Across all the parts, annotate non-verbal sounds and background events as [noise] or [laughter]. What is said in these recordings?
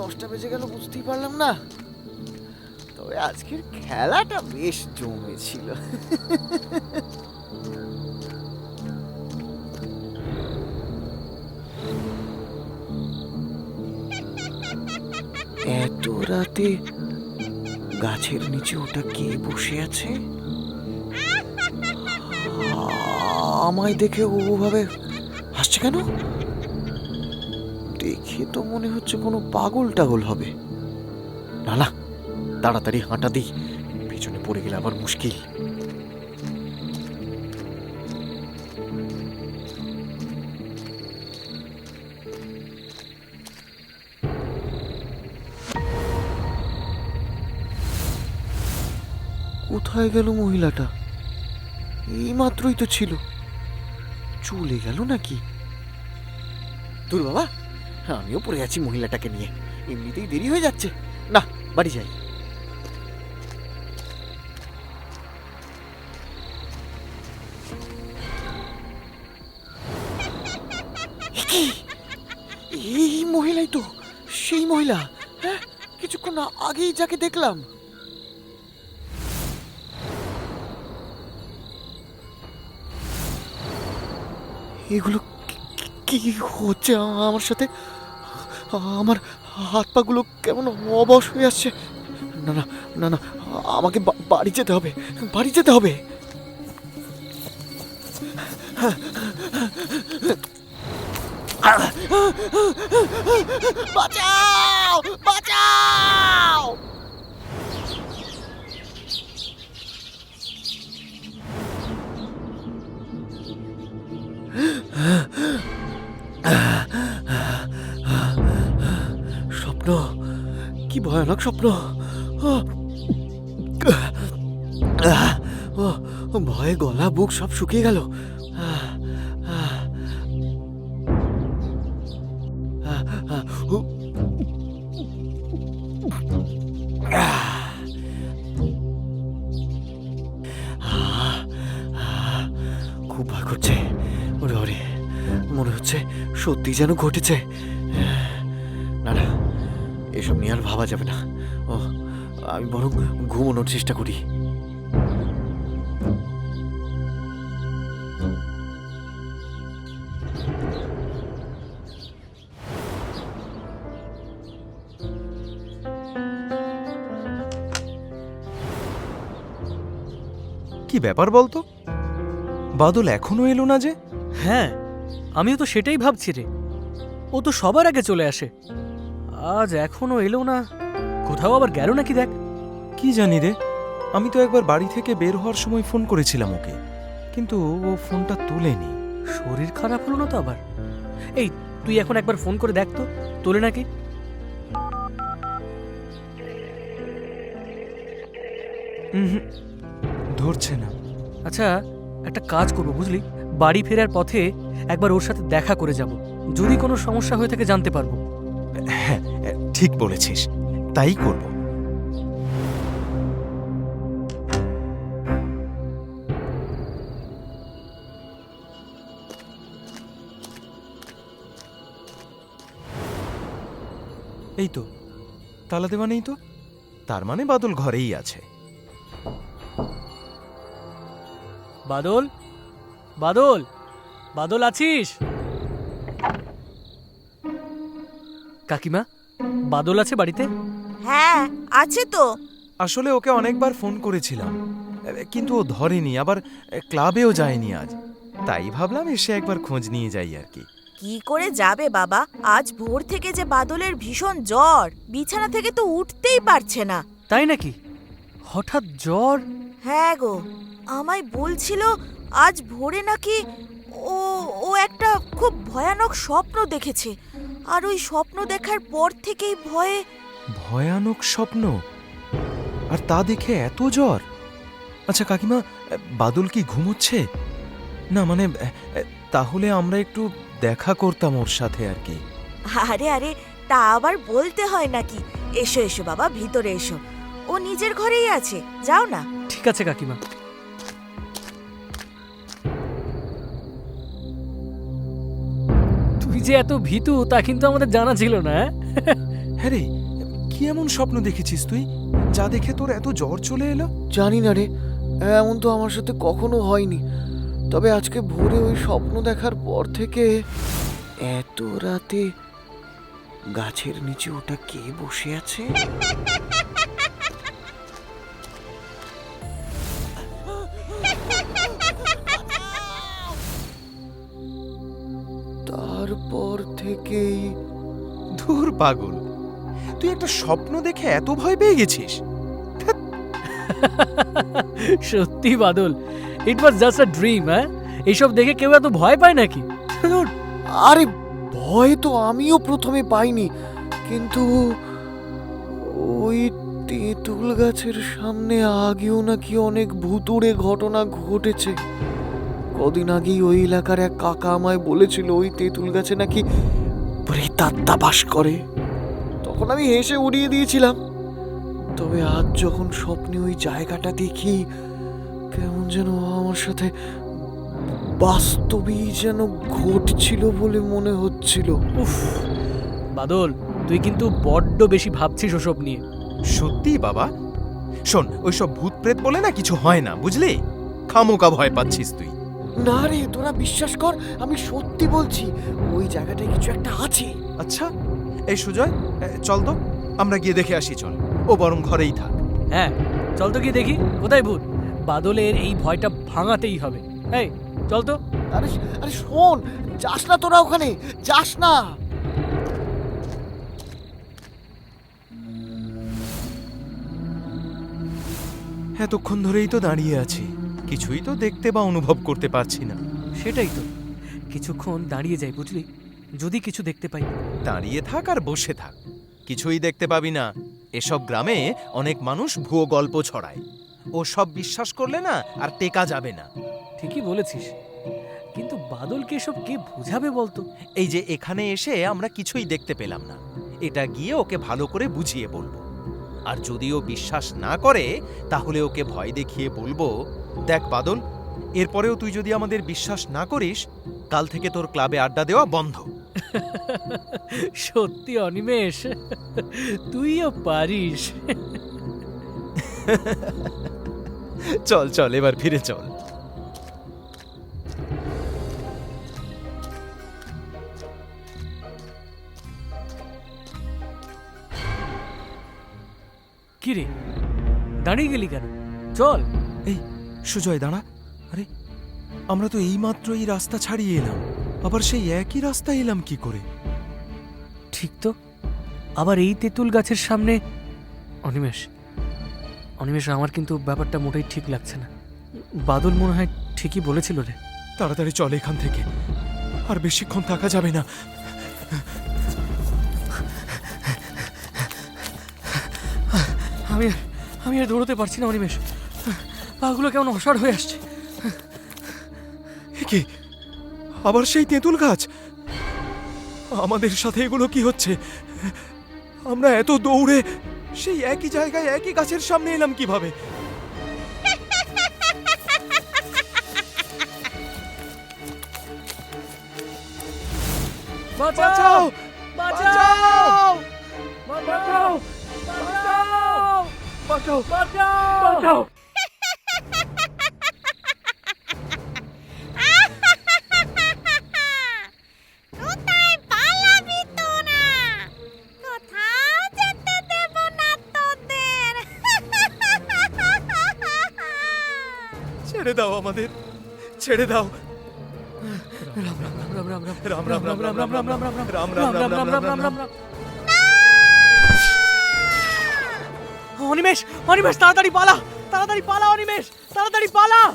দশটা বেজে গেল, বুঝতেই পারলাম না। তবে আজকের খেলাটা বেশ জমেছিল। এত রাতে গাছের নিচে ওটা কে বসে আছে? আমায় দেখে ওভাবে হাসছে কেন? দেখে তো মনে হচ্ছে কোনো পাগল টাগল হবে। না না, তাড়াতাড়ি হাঁটা দিই। পেছনে পড়ে গেলে আবার মুশকিল। কোথায় গেল মহিলাটা? এই মাত্রই তো ছিল। চলে গেল নাকি? দূর বাবা। আমিও পড়ে আছি মহিলাটাকে নিয়ে। এমনিতেই দেরি হয়ে যাচ্ছে। না, বাড়ি যাই। এই মহিলাই তো, সেই মহিলা হ্যাঁ? কিছুক্ষণ আগেই যাকে দেখলাম। এগুলো কি- হচ্ছে আমার সাথে? আমার হাত পাগুলো কেমন অবশ হয়ে আসছে। না না না না, আমাকে বাড়ি যেতে হবে, বাড়ি যেতে হবে। বাঁচাও! ভয়ানক স্বপ্ন! ভয়ে গলা, বুক সব শুকিয়ে গেল! খুব ভয় করছে। মনে হচ্ছে সত্যি যেন ঘটেছে। ভাবা যাবে না। ও আমি বরং ঘুমানোর চেষ্টা করি। কি ব্যাপার বলতো? বাদল এখনও এলো না যে? হ্যাঁ আমিও তো সেটাই ভাবছি রে। ও তো সবার আগে চলে আসে। আজ এখনও এলো না। কোথাও আবার গেল নাকি দেখ? কি জানি রে আমি তো একবার বাড়ি থেকে বের হওয়ার সময় ফোন করেছিলাম ওকে কিন্তু ও ফোনটা তোলেনি। শরীর খারাপ হলো না তো আবার? এই তুই এখন একবার ফোন করে দেখ তো তোলে নাকি? ধরছে না। আচ্ছা একটা কাজ করব বুঝলি? বাড়ি ফেরার পথে একবার ওর সাথে দেখা করে যাব। যদি কোনো সমস্যা হয়ে থাকে জানতে পারব। হ্যাঁ ঠিক বলেছিস তাই করব। এই তো তালা দেওয়া নেই তো? তার মানে বাদল ঘরেই আছে। বাদল? বাদল? বাদল আছিস? কাকিমা? বাদল আছে বাড়িতে? হ্যাঁ আছে তো। আসলে ওকে অনেকবার ফোন করেছিলাম। কিন্তু ও ধরেনি আবার ক্লাবেও যায়নি আজ। তাই ভাবলাম এসে একবার খোঁজ নিয়ে যাই আর কি। কি করে যাবে বাবা? আজ ভোর থেকে যে বাদলের ভীষণ জ্বর বিছানা থেকে তো উঠতেই পারছে না। তাই নাকি? হঠাৎ জ্বর? হ্যাঁ গো আমায় বলছিল আজ ভোরে নাকি ও ও একটা খুব ভয়ানক স্বপ্ন দেখেছে। আর ওই স্বপ্ন দেখার পর থেকেই ভয়ে ভয়ানক স্বপ্ন? আর তা দেখে এত জ্বর? আচ্ছা কাকিমা বাদল কি ঘুমোচ্ছে? না মানে তাহলে আমরা একটু দেখা করতাম ওর সাথে আর কি। আরে আরে তা আবার বলতে হয় নাকি? এসো এসো বাবা ভিতরে এসো। ও নিজের ঘরেই আছে যাও না। ঠিক আছে কাকিমা। যে এত ভীতু তা কিন্তু আমাদের জানা ছিল না হ্যাঁ? হ্যাঁ রে কি এমন স্বপ্ন দেখেছিস তুই? যা দেখে তোর এত জ্বর চলে এলো? জানি না রে এমন তো আমার সাথে কখনো হয়নি। তবে আজকে ভোরে ওই স্বপ্ন দেখার পর থেকে এত রাতে গাছের নিচে ওটা কে বসে আছে? পাগল। তুই একটা স্বপ্ন দেখে এত ভয় পেয়ে গেছিস? [laughs] সত্যি বাদল ইট ওয়াজ জাস্ট আ ড্রিম হ্যাঁ? এইসব দেখে কেউ এত ভয় পায় নাকি? আরে ভয় তো আমিও প্রথমে পাইনি কিন্তু ওই তেঁতুল গাছের সামনে আগেও নাকি অনেক ভুতুড়ে ঘটনা ঘটেছে। কদিন আগেই ওই এলাকার এক কাকা আমায় বলেছিল ওই তেঁতুল গাছে নাকি প্রেতাত্মা বাস করে। তখন আমি হেসে উড়িয়ে দিয়েছিলাম। তবে আজ যখন স্বপ্নে ওই জায়গাটা দেখি কেমন যেন আমার সাথে বাস্তবেই যেন ঘটছিল বলে মনে হচ্ছিল। উফ বাদল তুই কিন্তু বড্ড বেশি ভাবছিস ওসব নিয়ে। সত্যি বাবা? শোন ওইসব ভূত প্রেত বলে না কিছু হয় না বুঝলি? খামোকা ভয় পাচ্ছিস তুই। না রে তোরা বিশ্বাস কর আমি সত্যি বলছি ওই জায়গাটায় কিছু একটা আছে। আচ্ছা এই সুজয় এ, চল তো আমরা গিয়ে দেখে আসি চল। ও বরং ঘরেই থাক। হ্যাঁ চল তো কি দেখি কোথায় ভূত? বাদলের এই ভয়টা ভাঙাতেই হবে। এই চল তো। আরে আরে শোন যাস না তোরা ওখানে যাস না। এতক্ষণ ধরেই তো দাঁড়িয়ে আছি। কিছুই তো দেখতে বা অনুভব করতে পারছি না। সেটাই তো। কিছুক্ষণ দাঁড়িয়ে যাই বুঝলি? যদি কিছু দেখতে পাই। দাঁড়িয়ে থাক আর বসে থাক। কিছুই দেখতে পাবি না। এসব গ্রামে অনেক মানুষ ভুয়ো গল্প ছড়ায়। ও সব বিশ্বাস করলে না আর টেকা যাবে না। ঠিকই বলেছিস। কিন্তু বাদলকে এসব কে বোঝাবে বলতো? এই যে এখানে এসে আমরা কিছুই দেখতে পেলাম না। এটা গিয়ে ওকে ভালো করে বুঝিয়ে বলব। আর যদিও ও বিশ্বাস না করে তাহলে ওকে ভয় দেখিয়ে বলব দেখ বাদল এরপরেও তুই যদি আমাদের বিশ্বাস না করিস কাল থেকে তোর ক্লাবে আড্ডা দেওয়া বন্ধ। [laughs] সত্যি অনিমেষ তুইও পারিস। চল চল এবার ফিরে চল। কি রে দাঁড়িয়ে গেলি কেন? চল। এই সুজয় দাঁড়া। আরে আমরা তো এইমাত্র এই রাস্তা ছাড়িয়ে এলাম। আবার সেই একই রাস্তা এলাম কি করে? ঠিক তো। আবার এই তেঁতুল গাছের সামনে অনিমেষ অনিমেষ আমার কিন্তু ব্যাপারটা মোটেই ঠিক লাগছে না। বাদল মনে হয় ঠিকই বলেছিল রে। তাড়াতাড়ি চল এখান থেকে। আর বেশিক্ষণ থাকা যাবে না। আমি আমি আর দৌড়তে পারছি না অনিমেষ পাগুলো কেমন অসাড় হয়ে আসছে। কি? আবার সেই তেঁতুল গাছ? আমাদের সাথে এগুলো কি হচ্ছে? আমরা এত দৌড়ে সেই একই জায়গায় একই গাছের সামনে এলাম কীভাবে? বাঁচাও! বাঁচাও! বাঁচাও! বাঁচাও বাঁচাও বাঁচাও কোথায় পালাবি তোরা কোথাও যেতে দেব না তোদের ছেড়ে দাও আমাদের ছেড়ে দাও রাম রাম রাম রাম রাম রাম রাম রাম রাম রাম রাম রাম রাম রাম রাম রাম রাম রাম রাম অনিমেষ অনিমেষ তাড়াতাড়ি পালা তাড়াতাড়ি পালা অনিমেষ তাড়াতাড়ি পালা।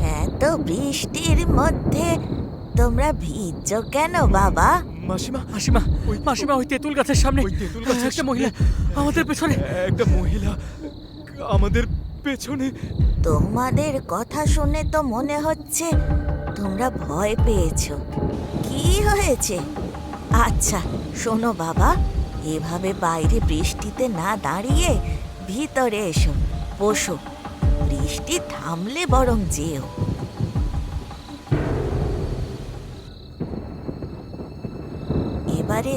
এত বৃষ্টির মধ্যে তোমরা ভিজছো কেন বাবা? মাসিমা মাসিমা ওই- মাসিমা ওই তেঁতুল গাছের সামনে। ওই তেঁতুল গাছের একটা সামনে- মহিলা আমাদের পেছনে। একটা মহিলা আমাদের পেছনে। তোমাদের কথা শুনে তো মনে হচ্ছে তোমরা ভয় পেয়েছ। হয়েছে। আচ্ছা শোনো বাবা, এভাবে বাইরে বৃষ্টিতে না দাঁড়িয়ে ভিতরে এসো, বসো। বৃষ্টি থামলে বরং যেও। এবারে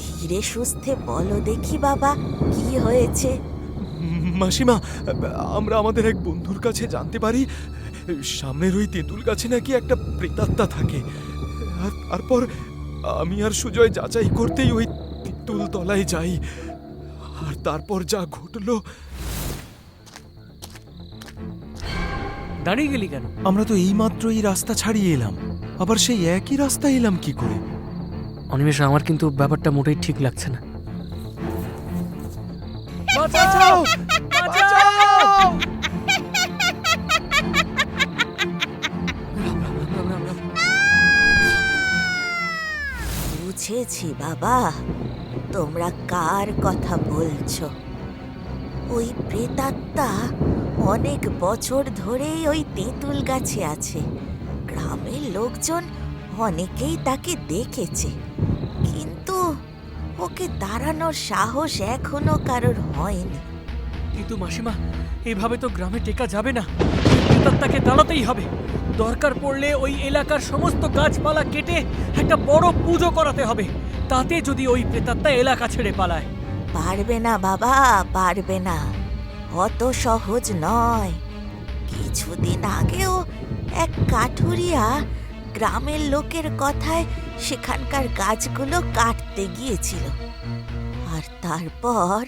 ধীরে সুস্থে বলো দেখি বাবা, কি হয়েছে? মাসিমা, আমরা আমাদের এক বন্ধুর কাছে জানতে পারি, সামনের ওই তেঁতুল গাছে নাকি একটা প্রেতাত্মা থাকে। আর তারপর আমি আর সুজয় যাচাই করতেই ওই তেঁতুল তলায় যাই। আর তারপর যা ঘটলো দাঁড়িয়ে গেলি কেন? আমরা তো এইমাত্র এই রাস্তা ছাড়িয়ে এলাম। আবার সেই একই রাস্তা এলাম কি করে? অনিমেষ আমার কিন্তু ব্যাপারটা মোটেই ঠিক লাগছে না। বাঁচাও! বাঁচাও! বুঝেছি, বাবা। তোমরা কার কথা বলছো? ওই প্রেতাত্মা অনেক বছর ধরেই ওই তেঁতুল গাছে আছে। গ্রামের লোকজন অনেকেই তাকে দেখেছে। কিন্তু ওকে দাঁড়ানোর সাহস এখনও কারোর হয়নি। কিন্তু মাসিমা, এভাবে তো গ্রামে টেকা যাবে না। প্রেতাত্মাকে দাঁড়াতেই হবে। দরকার পড়লে ওই এলাকার সমস্ত গাছপালা কেটে একটা বড় পুজো করাতে হবে। তাতে যদি ওই প্রেতাত্মা এলাকা ছেড়ে পালায়। পারবে না বাবা, পারবে না। অত সহজ নয়। কিছুদিন আগেও এক কাঠুরিয়া গ্রামের লোকের কথায় সেখানকার গাছগুলো কাটতে গিয়েছিল। আর তারপর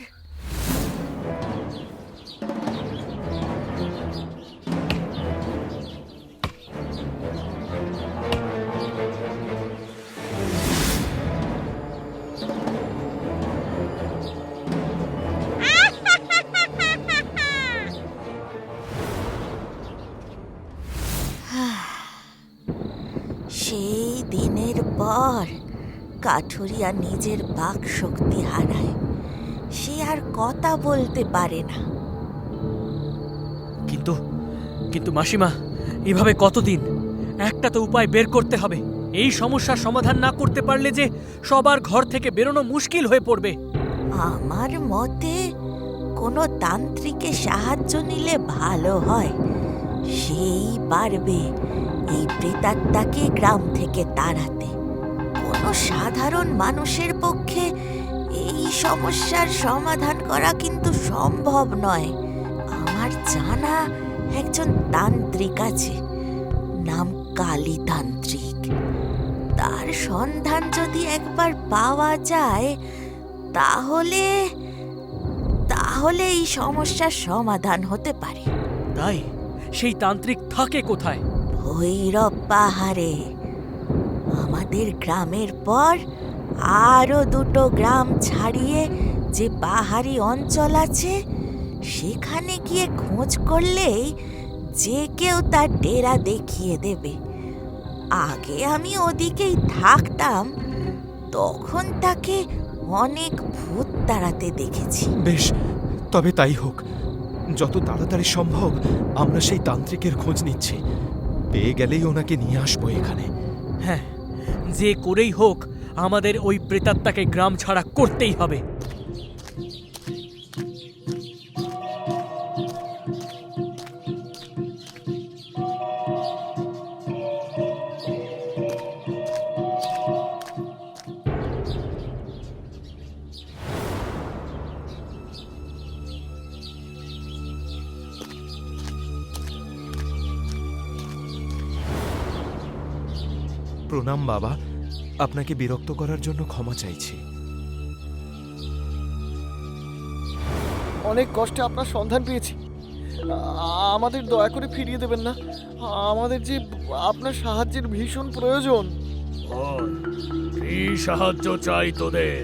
কাঠুরিয়া নিজের বাক শক্তি হারায়। সে আর কথা বলতে পারে না। কিন্তু কিন্তু মাসিমা এভাবে কতদিন? একটা তো উপায় বের করতে হবে। এই সমস্যার সমাধান না করতে পারলে যে সবার ঘর থেকে বেরোনো মুশকিল হয়ে পড়বে। আমার মতে কোনো তান্ত্রিকের সাহায্য নিলে ভালো হয়। সেই পারবে এই প্রেতাত্মাকে গ্রাম থেকে তাড়াতে। কোনো সাধারণ মানুষের পক্ষে এই সমস্যার সমাধান করা কিন্তু সম্ভব নয়। আমার জানা একজন তান্ত্রিক আছে নাম কালীতান্ত্রিক। তার সন্ধান যদি একবার পাওয়া যায় তাহলে তাহলে এই সমস্যার সমাধান হতে পারে। তাই? সেই তান্ত্রিক থাকে কোথায়? ভৈরব পাহাড়ে। আমাদের গ্রামের পর আরও দুটো গ্রাম ছাড়িয়ে যে পাহাড়ি অঞ্চল আছে, সেখানে গিয়ে খোঁজ করলেই যে কেউ তার ডেরা দেখিয়ে দেবে। আগে আমি ওদিকেই থাকতাম, তখন তাকে অনেক ভূত তাড়াতে দেখেছি। বেশ, তবে তাই হোক। যত তাড়াতাড়ি সম্ভব, আমরা সেই তান্ত্রিকের খোঁজ নিচ্ছি। পেয়ে গেলেই ওনাকে নিয়ে আসব এখানে। হ্যাঁ যে করেই হোক আমাদের ওই প্রেতাত্মাকে গ্রাম ছাড়া করতেই হবে। প্রণাম বাবা আপনাকে বিরক্ত করার জন্য ক্ষমা চাইছি। অনেক কষ্টে আপনার সন্ধান পেয়েছি। আমাদের দয়া করে ফিরিয়ে দেবেন না। আমাদের যে আপনার সাহায্যের ভীষণ প্রয়োজন। কি সাহায্য চাই তোদের?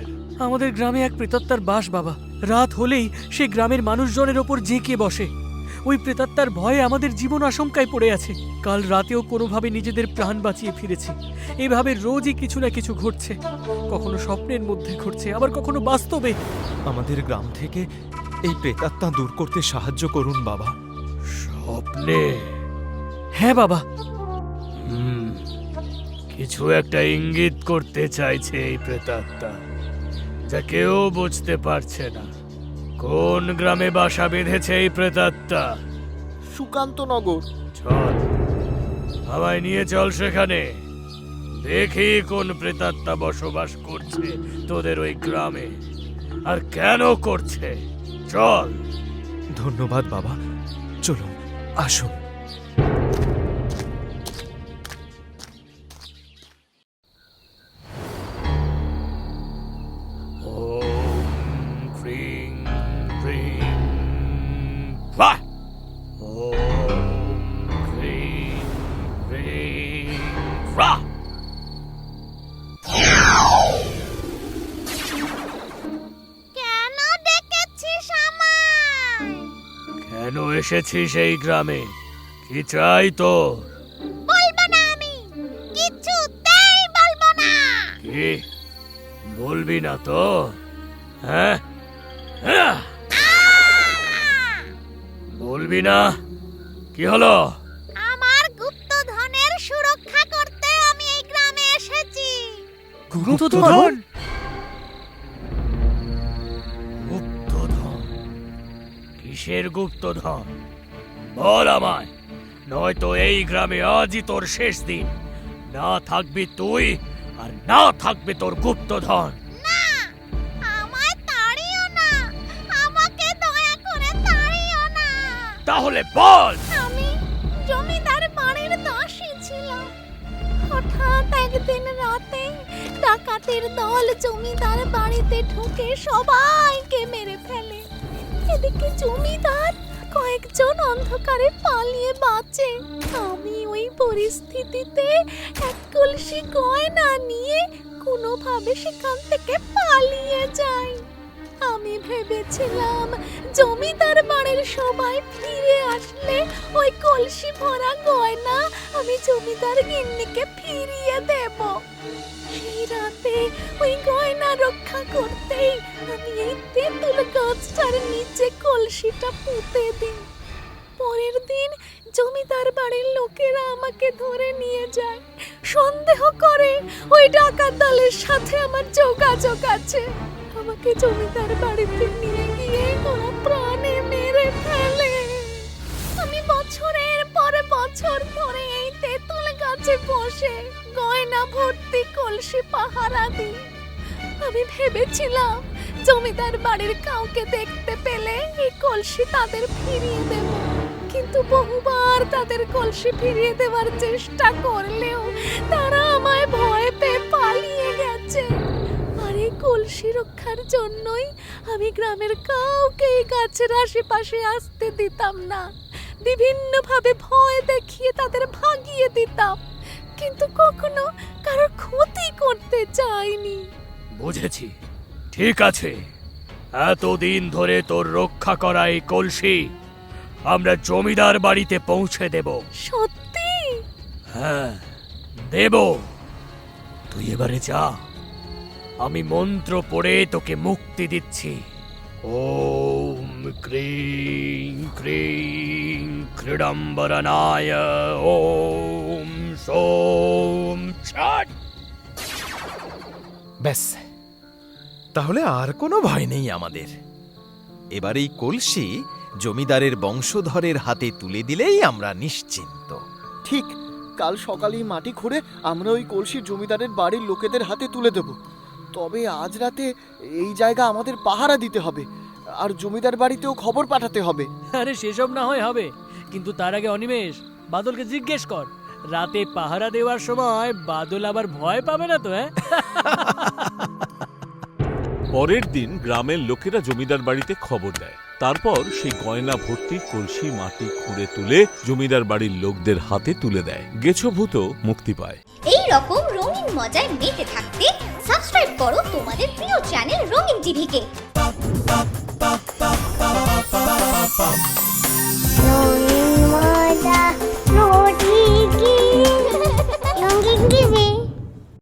আমাদের গ্রামে এক প্রেতাত্মার বাস বাবা। রাত হলেই সে গ্রামের মানুষজনের ওপর জেঁকে বসে। ওই প্রেতাত্মার ভয়ে আমাদের জীবন আশঙ্কায় পড়ে আছে। কাল রাতেও কোনোভাবে নিজেদের প্রাণ বাঁচিয়ে ফিরেছি। এভাবে রোজই কিছু না কিছু ঘটছে। কখনো স্বপ্নের মধ্যে ঘটছে আবার কখনো বাস্তবে। আমাদের গ্রাম থেকে এই প্রেতাত্মা দূর করতে সাহায্য করুন বাবা। স্বপ্নে? হ্যাঁ বাবা। হুম কিছু একটা ইঙ্গিত করতে চাইছে এই প্রেতাত্মা যা কেউ বুঝতে পারছে না। কোন গ্রামে বাসা বেঁধেছে এই প্রেতাত্মা? সুকান্ত নগর। চল আমায় নিয়ে চল সেখানে। দেখি কোন প্রেতাত্মা বসবাস করছে তোদের ওই গ্রামে। আর কেন করছে? চল। ধন্যবাদ বাবা। চলুন আসুন। এসেছিস এই গ্রামে? কি চাই তোর? বলব না আমি। কিছুতেই বলব না। কি? বলবি না তো হ্যাঁ? হ্যাঁ? বলবি না? কি হলো? আমার গুপ্তধনের সুরক্ষা করতে আমি এই গ্রামে এসেছি। গুপ্তধন গুপ্তধন কিসের গুপ্তধন? বল আমায় নয়তো এই গ্রামে আজই তোর শেষ দিন। না থাকবি তুই আর না থাকবে তোর গুপ্তধন। না আমায় তাড়িও না। আমাকে দয়া করে তাড়িও না। তাহলে বল! আমি জমিদার বাড়ির দাসী ছিলাম। হঠাৎ একদিন রাতে ডাকাতের দল জমিদার বাড়িতে ঢুকে সবাইকে মেরে ফেলে। এদিকে জমিদার কয়েকজন অন্ধকারে পালিয়ে বাঁচে। আমি ওই পরিস্থিতিতে এক কলসি গয়না নিয়ে কোনোভাবে সেখান থেকে পালিয়ে যাই। আমি ভেবেছিলাম জমিদার বাড়ির সবাই ফিরে আসলে ওই কলসি ভরা গয়না আমি জমিদার গিন্নিকে ফিরিয়ে দেব। সেই রাতে ওই গয়না রক্ষা করতেই আমি এই তেঁতুল গাছটার নিচে কলসিটা পুঁতে দিই। পরের দিন জমিদার বাড়ির লোকেরা আমাকে ধরে নিয়ে যায়। সন্দেহ করে ওই ডাকাত দলের সাথে আমার যোগাযোগ আছে। আমাকে জমিদার বাড়িতে নিয়ে গিয়ে ওরা প্রাণে মেরে ফেলে। আমি বছরের পর বছর ধরে এই তেঁতুল গাছে বসে গয়না ভর্তি কলসি পাহারা দিই। আমি ভেবেছিলাম জমিদার বাড়ির কাউকে দেখতে পেলে এই কলসি তাদের ফিরিয়ে দেব। কিন্তু বহুবার তাদের কলসি ফিরিয়ে দেওয়ার চেষ্টা করলেও তারা আমায় ভয় পেয়ে পালিয়ে গেছে। আর এই কলসি রক্ষার জন্যই আমি গ্রামের কাউকে এই গাছের আশেপাশে আসতে দিতাম না। বিভিন্নভাবে ভয় দেখিয়ে তাদের ভাগিয়ে দিতাম। কিন্তু কখনো কারোর ক্ষতি করতে চাইনি। বুঝেছি। ঠিক আছে। এতদিন ধরে তোর রক্ষা করা এই কলসি। আমরা জমিদার বাড়িতে পৌঁছে দেব। সত্যি? হ্যাঁ দেব। তুই এবারে যা। আমি মন্ত্র পড়ে তোকে মুক্তি দিচ্ছি। ওম ক্রিং ক্রিং ক্রীড়ম্বরনায় ওম সোম ছট ব্যাস। তাহলে আর কোনো ভয় নেই আমাদের। এবার এই কলসি জমিদারের বংশধরের হাতে তুলে দিলেই আমরা নিশ্চিন্ত। ঠিক কাল সকালেই মাটি খুঁড়ে আমরা ওই কলসি জমিদারের বাড়ির লোকেদের হাতে তুলে দেব। তবে আজ রাতে এই জায়গা আমাদের পাহারা দিতে হবে আর জমিদার বাড়িতেও খবর পাঠাতে হবে। আরে সেসব না হয় হবে। কিন্তু তার আগে অনিমেষ বাদলকে জিজ্ঞেস কর। রাতে পাহারা দেওয়ার সময় বাদল আবার ভয় পাবে না তো হ্যাঁ? [laughs] পরের দিন গ্রামের লোকেরা জমিদার বাড়িতে খবর দেয়। তারপর সেই গয়না ভর্তি কলসি মাটি খুঁড়ে তুলে জমিদার বাড়ির লোকদের হাতে তুলে দেয়। গেছো ভূত মুক্তি পায়। এই রকম রঙিন মজায় মেতে থাকতে সাবস্ক্রাইব করো তোমাদের প্রিয় চ্যানেল রঙিন টিভিকে। রঙিন মজা রঙিন টিভি